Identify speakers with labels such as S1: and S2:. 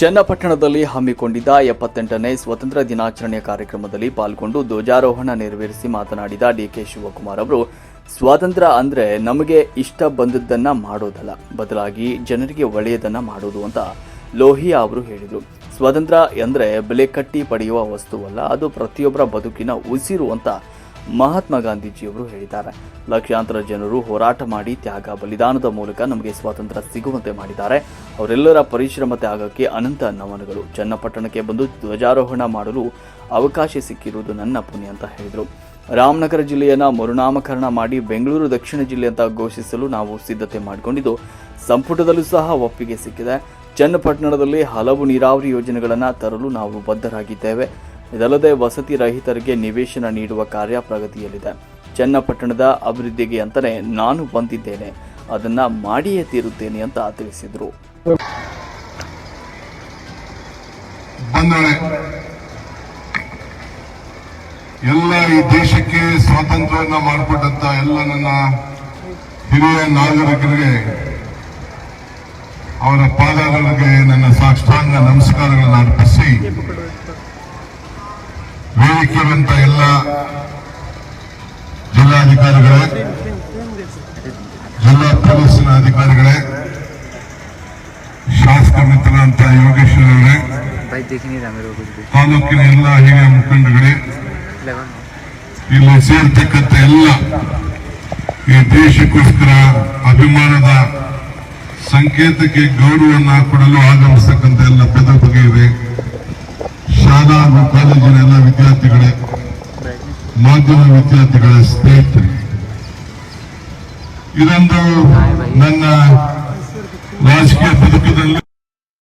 S1: ಚನ್ನಪಟ್ಟಣದಲ್ಲಿ ಹಮ್ಮಿಕೊಂಡಿದ್ದ ಎಪ್ಪತ್ತೆಂಟನೇ ಸ್ವತಂತ್ರ ದಿನಾಚರಣೆ ಕಾರ್ಯಕ್ರಮದಲ್ಲಿ ಪಾಲ್ಗೊಂಡು ಧ್ವಜಾರೋಹಣ ನೆರವೇರಿಸಿ ಮಾತನಾಡಿದ ಡಿಕೆ ಶಿವಕುಮಾರ್ ಅವರು, ಸ್ವಾತಂತ್ರ್ಯ ಅಂದ್ರೆ ನಮಗೆ ಇಷ್ಟ ಬಂದದ್ದನ್ನ ಮಾಡೋದಲ್ಲ, ಬದಲಾಗಿ ಜನರಿಗೆ ಒಳ್ಳೆಯದನ್ನ ಮಾಡೋದು ಅಂತ ಲೋಹಿಯಾ ಅವರು ಹೇಳಿದರು. ಸ್ವಾತಂತ್ರ್ಯ ಅಂದ್ರೆ ಬೆಲೆ ಕಟ್ಟಿ ಪಡೆಯುವ ವಸ್ತುವಲ್ಲ ಅದು ಪ್ರತಿಯೊಬ್ಬರ ಬದುಕಿನ ಉಸಿರು ಅಂತ ಮಹಾತ್ಮ ಗಾಂಧೀಜಿಯವರು ಹೇಳಿದ್ದಾರೆ. ಲಕ್ಷಾಂತರ ಜನರು ಹೋರಾಟ ಮಾಡಿ ತ್ಯಾಗ, ಬಲಿದಾನದ ಮೂಲಕ ನಮಗೆ ಸ್ವಾತಂತ್ರ್ಯ ಸಿಗುವಂತೆ ಮಾಡಿದ್ದಾರೆ. ಅವರೆಲ್ಲರ ಪರಿಶ್ರಮ ತ್ಯಾಗಕ್ಕೆ ಅನಂತ ನಮನಗಳು. ಚನ್ನಪಟ್ಟಣಕ್ಕೆ ಬಂದು ಧ್ವಜಾರೋಹಣ ಮಾಡಲು ಅವಕಾಶ ಸಿಕ್ಕಿರುವುದು ನನ್ನ ಪುಣ್ಯ ಅಂತ ಹೇಳಿದರು. ರಾಮನಗರ ಜಿಲ್ಲೆಯನ್ನು ಮರುನಾಮಕರಣ ಮಾಡಿ ಬೆಂಗಳೂರು ದಕ್ಷಿಣ ಜಿಲ್ಲೆ ಅಂತ ಘೋಷಿಸಲು ನಾವು ಸಿದ್ಧತೆ ಮಾಡಿಕೊಂಡಿದ್ದು, ಸಂಪುಟದಲ್ಲೂ ಸಹ ಒಪ್ಪಿಗೆ ಸಿಕ್ಕಿದೆ. ಚನ್ನಪಟ್ಟಣದಲ್ಲಿ ಹಲವು ನೀರಾವರಿ ಯೋಜನೆಗಳನ್ನು ತರಲು ನಾವು ಬದ್ಧರಾಗಿದ್ದೇವೆ. ಇದಲ್ಲದೆ ವಸತಿ ರಹಿತರಿಗೆ ನಿವೇಶನ ನೀಡುವ ಕಾರ್ಯ ಪ್ರಗತಿಯಲ್ಲಿದೆ. ಚನ್ನಪಟ್ಟಣದ ಅಭಿವೃದ್ಧಿಗೆ ಅಂತಲೇ ನಾನು ಬಂದಿದ್ದೇನೆ. ಅದನ್ನ ಮಾಡಿಯೇ ತೀರುತ್ತೇನೆ ಅಂತ ತಿಳಿಸಿದರು.
S2: ಎಲ್ಲ ಈ ದೇಶಕ್ಕೆ ಸ್ವಾತಂತ್ರ್ಯವನ್ನ ಮಾಡಿಕೊಟ್ಟಂತ ಎಲ್ಲ ನನ್ನ ಹಿರಿಯ ನಾಗರಿಕರಿಗೆ, ಅವರ ಪಾದಗಳಿಗೆ ನನ್ನ ವೇದಿಕೆಯಲ್ಲಿಂತ ಎಲ್ಲ ಜಿಲ್ಲಾಧಿಕಾರಿಗಳೇ, ಜಿಲ್ಲಾ ಪೊಲೀಸಿನ ಅಧಿಕಾರಿಗಳೇ, ಶಾಸಕ ಮಿತ್ರರಂತ
S3: ಯೋಗೇಶ್ವರ ಅವರೇ,
S2: ತಾಲೂಕಿನ ಎಲ್ಲ ಹಿರಿಯ ಮುಖಂಡಗಳೇ, ಇಲ್ಲಿ ಸೇರ್ತಕ್ಕಂಥ ಎಲ್ಲ ಈ ದೇಶಕ್ಕೋಸ್ಕರ ಅಭಿಮಾನದ ಸಂಕೇತಕ್ಕೆ ಗೌರವವನ್ನು ಕೊಡಲು ಆಗಮಿಸತಕ್ಕಂಥ ಎಲ್ಲ ಪದ ಇದೆ ಶಾಲಾ ಹಾಗೂ ಕಾಲೇಜಿನ ಎಲ್ಲ ವಿದ್ಯಾರ್ಥಿಗಳೇ ಮಾಧ್ಯಮ ವಿದ್ಯಾರ್ಥಿಗಳ ಸ್ನೇಹಿತರೆ. ಇದೊಂದು ನನ್ನ ರಾಜಕೀಯ